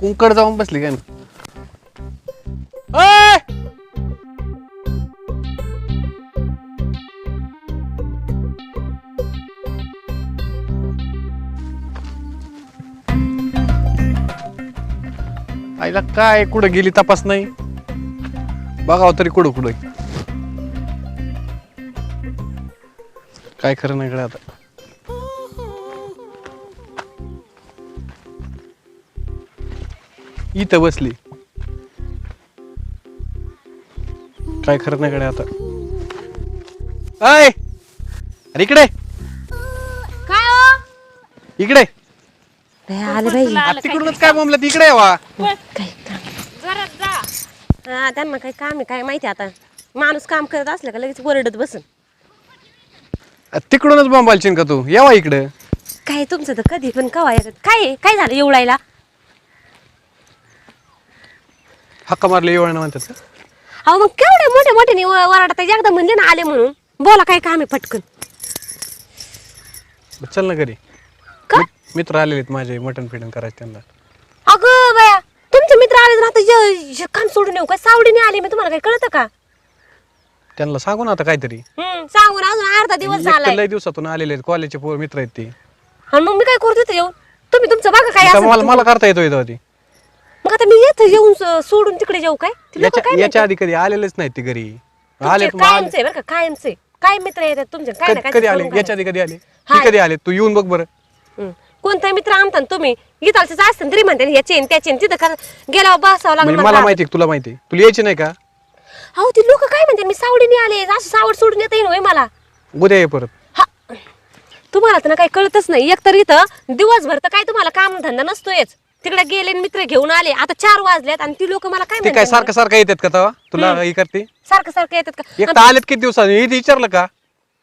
कुंकड जाऊन बसली काय? अय! आईला काय कुठं गेली तपास नाही? बघावं तरी कुठं कुठं काय खरं नाही आता. इथं बसली. काय खरं नाही कडे आता. अय अरे इकडे. काय हो? इकडे. बाई, आले बाई आता तिकडूनच काय? बोंबलं तिकडे वा. काय? काम घरात जा. हा, त्यांना काही काम आहे काय माहिती आता. माणूस काम करत असलं का लगेच वरडत बसन. तिकडूनच बोंबालशील का तू? यावा इकडे. काय तुमचं तर कधी पण कवा येतात. काय आहे? काय झालं एवढायला? हक्का मारले येवळ म्हणतात का? अहो मग केवढे मोठे मोठे वरडत एकदा म्हणले ना आले म्हणून. बोला काय काम आहे पटकन. चल ना घरी. का? मित- मित्र आलेले आहेत माझे मटण फिटन करायचं त्यांना. अगं बाया तुमचे मित्र आले तर आता ज- ज- काम सोडून येऊ काय सावडीने आले मी तुम्हाला काही कळतं का? त्यांना सांगू ना आता काहीतरी. हम्म, सांगून अजून अर्धा दिवस एक तर झालाय. लय दिवसातून आलेले आहेत. कॉलेजचे पोर मित्र आहेत ते. आणि मग मी काय करू तिथे येऊन? तुम्ही तुमचं बघा काय आता मला करता येतो इथं ती आता मी येथे येऊन स- सोडून तिकडे जाऊ काय? ते लोकं याच्या काय याच्या आधी कधी आलेलेच नाहीत ते घरी. तुमचे आले कायमचे बरं का कायमचे. काय मित्र येतात तुमचे? काय ना कधी आले? याच्या आधी कधी आले? हाय. कधी आले तू येऊन बघ बरं. हं. कोणता मित्र आणता ना तुम्ही? इथालचेच असतं तरी म्हणते याचे आणि त्याचे आणि तिथं का गेल्यावर बसावं लागलं म्हणजे मला. मला माहिती आहे, तुला माहिती आहे. तुला यायची नाही का? अहो ती लोक काय म्हणते? मी सावडीने आले. असं सावड सोडून येता होय मला. उद्या ये परत. हा. तुम्हाला तर ना काही कळतच नाही. एकतर इथं दिवसभर तर काय तुम्हाला काम धंदा नसतोयच. तिकडे गेले आणि मित्र घेऊन आले. आता चार वाजल्यात आणि ती लोक मला काय ते काय म्हणतात सारखं सारखं येतात का तेव्हा? तुला हे करते? सारखं सारखं येतात एक का तर आलेत किती दिवसांनी? हे विचारलं का?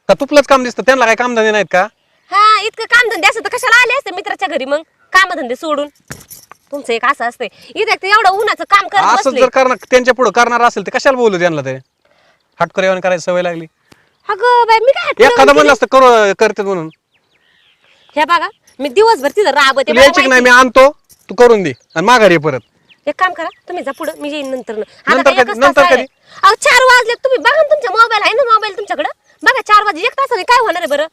का तुपलंच काम दिसतं? त्यांना काय काम धंदे नाहीत का? हा इतकं काम धंदे असं तर कशाला आले असते मित्राच्या घरी मग? काम धंदे सोडून. तुमचं एक असं असतंय. इथे एक तर एवढं उन्हाचं काम करत असं बसले. जर करणार त्यांच्या पुढे करणार असेल तर कशाला बोलू त्यांना ते? हटकर येऊन करायची सवय लागली. अगं बाई मी काय एखादं? म्हणलं असतं करू करते म्हणून. हे बघा मी दिवसभर तिथं राबते. तुला यायची की नाही? मी आणतो. तू करून दे आणि माघारी ये परत. एक काम करा तुम्ही जा पुढं मी येईन नंतर. नंतर कधी- नंतर कधी? अहो चार वाजले तुम्ही बघा ना तुमच्या मोबाईल आहे ना मोबाईल तुमच्याकडे? बघा चार वाजले एक तासाने काय होणार आहे बरं?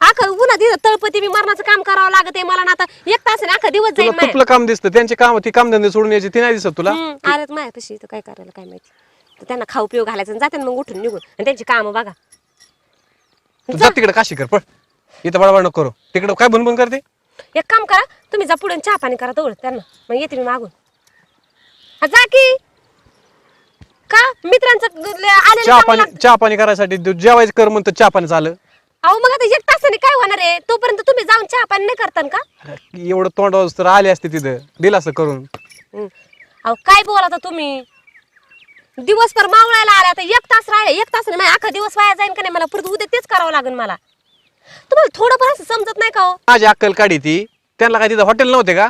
आखा उन्हा तिथं तळपती मी मरणाचं काम करावं लागत आहे मला ना आता. एक तासाने अख्खा दिवस जाईल तुला तुपलं काम दिसतं त्यांचे काम ती काम धंदे सोडून यायची ती नाही दिसत तुला? आल्यात माया तशी इथं काय करायला काय माहिती. तर त्यांना खाऊ पिऊ घालायचं आणि जाते ना मग उठून निघून. आणि त्यांची कामं बघा. तू जा तिकडे काशी कर पळ. इथं बडबड नको करू. तिकडे काय भुनभुन करते? एक काम करा तुम्ही जा पुढे चहा पाणी करा तेवढं त्यांना. मग येते मी मागून. हा, जा की. का? मित्रांचं आले चहा पाणी चहा पाणी करायसाठी जेवायचं कर म्हणतो चहा पाणी झालं. अहो मग आता एक तासाने काय होणार आहे? तोपर्यंत तुम्ही जाऊन चहा पाणी नाही करतान का? एवढं तोंडावर तर आले असते तिथं. दिलं असतं करून. हं. अहो काय बोलाता तुम्ही? दिवसभर मावळायला आला आता एक तास राहिले एक तास नाही अख्खा दिवस वाया जाईन का नाही? मला परत उद्या तेच करावं लागेल मला. तुम्हाला थोडं पण असं समजत नाही का हो? माझी अक्कल काढी ती. त्यांना काय तिथं हॉटेल नव्हते का?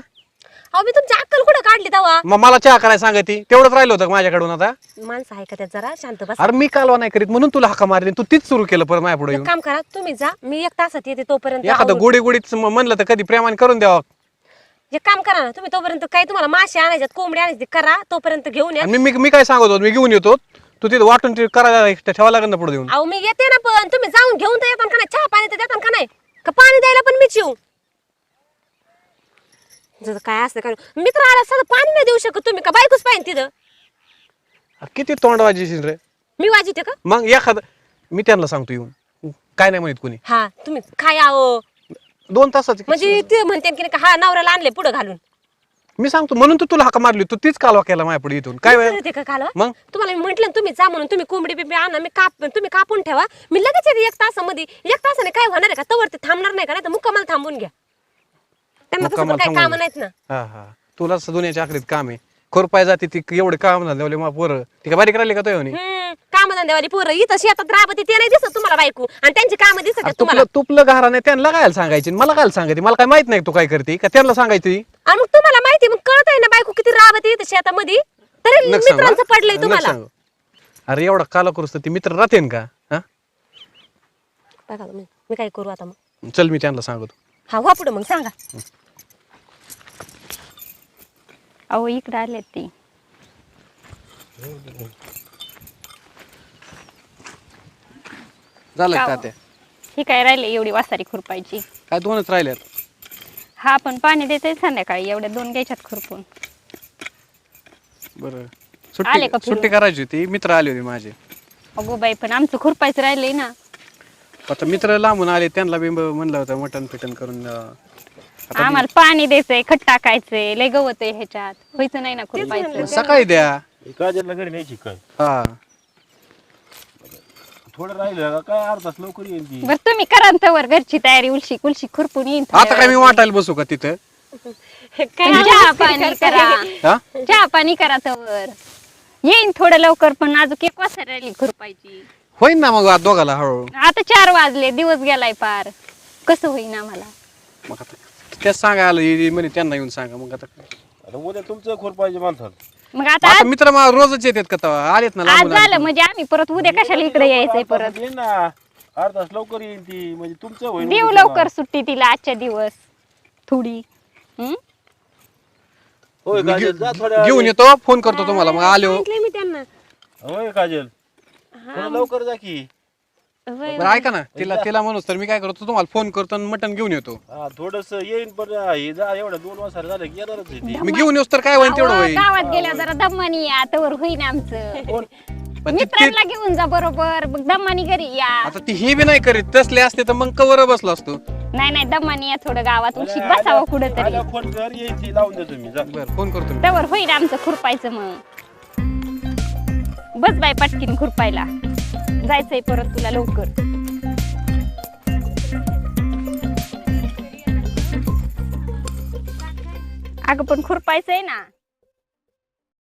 अहो मी तुमची अक्कल कुठं काढली तेव्हा? मग मला चहा करायला सांगती तेवढंच राहिलं होतं का माझ्याकडून आता? माणसं आहे का त्यात जरा? शांत बस. अरे मी कालवा नाही करीत म्हणून तुला हाका मारली तू तीच सुरू केलं परत माझ्या पुढे एक येऊन. काम करा तुम्ही जा. मी एक तासात येते तोपर्यंत एखादं आवरून. गोडी गोडीत म- म्हणलं तर कधी प्रेमाने करून द्यावं. एक काम करा ना तुम्ही तोपर्यंत काय तुम्हाला मासे आणायच्यात कोंबडी आणायची ते करा. तोपर्यंत घेऊन या. आणि मी मी- मी काय सांगत होतो? मी घेऊन येतो. तू तिथं वाटून ते करायला ठेवा लागेल ना पुढे देऊन. अहो मी येते ना पण तुम्ही जाऊन घेऊन तर येतात का नाही? चहा पाणी तर देतात का नाही? का पाणी द्यायला पण मीच येऊ? जर काय असतं काय मित्र आला सगळं पाणी नाही देऊ शकत तुम्ही का बायकोच पाहिजे तिथं? अरे किती तोंड वाजीशील रे. मी वाजिते का? मग एखादं मी त्यांना सांगतो येऊन. काय नाही म्हणत कोणी. हा तुम्ही काय आहो. दोन तासाचे म्हणजे ते म्हणते की नाही का हा नवऱ्याला आणले पुढे घालून. मी सांगतो म्हणून तू तुला हाका मारली तू तीच कालवा केला माझ्या पुढे इथून. काय वेळ का कालवा? मग? तुम्हाला मी म्हंटल तुम्ही जा म्हणून तुम्ही कोंबडी बिंबडी आणा मी काप तुम्ही कापून ठेवा. मी लगेच येते एक तासामध्ये. एक तासाने काय होणार आहे का? तवर ते थांबणार नाही का? नाही तर मुक्कामाला थांबून घ्या. त्यांना तसं पण मुक्कामाला काही थांबून काम नाहीत ना. हा हा. तुला दुनियाच्या आखरीत काम आहे. खोरपाय जाते ती एवढे काम झाले मग पोरं. ती काय बारीक राहिली का तो येऊन हम्म कामधंद्यावाली पोरं. इथं शेतात राबते ते नाही दिसत तुम्हाला बायको. आणि त्यांची कामं दिसत आहेत तुम्हाला तुपलं तुपलं घरा नाही त्यांना काय सांगायची? मला काय सांगायची? मला काय माहीत नाही तू काय करते? का त्यांना सांगायची? आणि मग तुम्हाला माहिती मग कळत आहे ना बायको किती राबते इथं शेतामध्ये? तरी नक सांगू, मित्रांचं हा? पडलंय नक तुम्हाला. सांगू. अरे एवढा काला करूस तर ती मित्र राहतेन का? हा? बघा मी मी काय करू आता मग? चल मी त्यांना सांगतो. हा वा पुढे मग सांगा. अहो इकडे आले ती. झालं का का हो? ते? ही काय राहिले एवढी वासारी खुरपायची? काय दोनच राहिल्यात हा पण पाणी देते संध्याकाळी एवढ्या दोन घ्यायच्यात खुरपून. बरं. आले सुट्टी का फिरून? सुट्टी करायची होती मित्र आले होते माझे. अगो बाई पण आमचं खुरपायचं राहिलंय ना. आता मित्र लांबून आले त्यांना बी म्हणलं होतं मटन फिटन करून. आता आम्हाला पाणी द्यायचंय खत टाकायचंय लय गवत आहे ह्याच्यात. व्हायचं नाही ना खुरपायचं. सकाळी द्या. काजलला घरी न्यायची काय हा. थोडं राहिलं का? काय अर्धा तास लवकर येईल ती? बरं तुम्ही करा ना तवर घरची तयारी उलशी कुलशी खुरपून येईन आता काय मी वाटायला बसू का तिथं? चहा पाणी करा. हा? चहा पाणी करा तवर. येईन थोडं लवकर पण अजून एक वाजता राहिली खुरपायची. होईन ना मग दोघाला हळूहळू. आता चार वाजले दिवस गेलाय पार. कसं होईन आम्हाला? मग आता त्याच सांगा आलं म्हणे त्यांना येऊन सांगा. मग आता उद्या तुमचं खोर पाहिजे माणसाला मग आता आता मित्र मग रोजच येतात का तेव्हा? आलेत ना आज लांबून झालं आले. म्हणजे आम्ही परत उद्या कशाला इकडे यायचंय अर्धा परत? तासात येईन ना. अर्धा तास लवकर येईन ती. म्हणजे तुमचं होईल देऊ उद्या. लवकर सुट्टी तिला आजच्या दिवस. थोडी. हम्म? होय मी काजल घेऊ- जा थोड्या घेऊन वेळाने. येतो फोन करतो तुम्हाला. मग आलो. सांगितलंय मी त्यांना. होय काजल. थोडं लवकर जा की. बरं ऐका ना. तिला तिला म्हणूस तर मी काय करतो तुम्हाला फोन करतो आणि मटण घेऊन येतो. हा थोडस येईन पण हे जा एवढं दोन वाजता झालं की येणारच आहे ती. मी घेऊन येऊस तर काय होईल तेवढं अहो, होईल गावात गेल्या जरा दम्मानी या तवर होईन आमचं. पण ती- मित्रांना घेऊन जा बरोबर मग दम्मानी घरी या. आता ती ही बी नाही करीत तसले असते तर मग कवर बसलो असतो. नाही नाही दम्मानी या थोडं गावात उलशी बसावं कुठं तरी आल्या फोन कर येईन ती लावून देतो मी जा. बरं फोन करतो मी. तवर होईन आमचं खुरपायचं मग. बस बाय पटकीन खुरपायला. जायचंय परत तुला लवकर. अगं पण खुरपायचंय ना.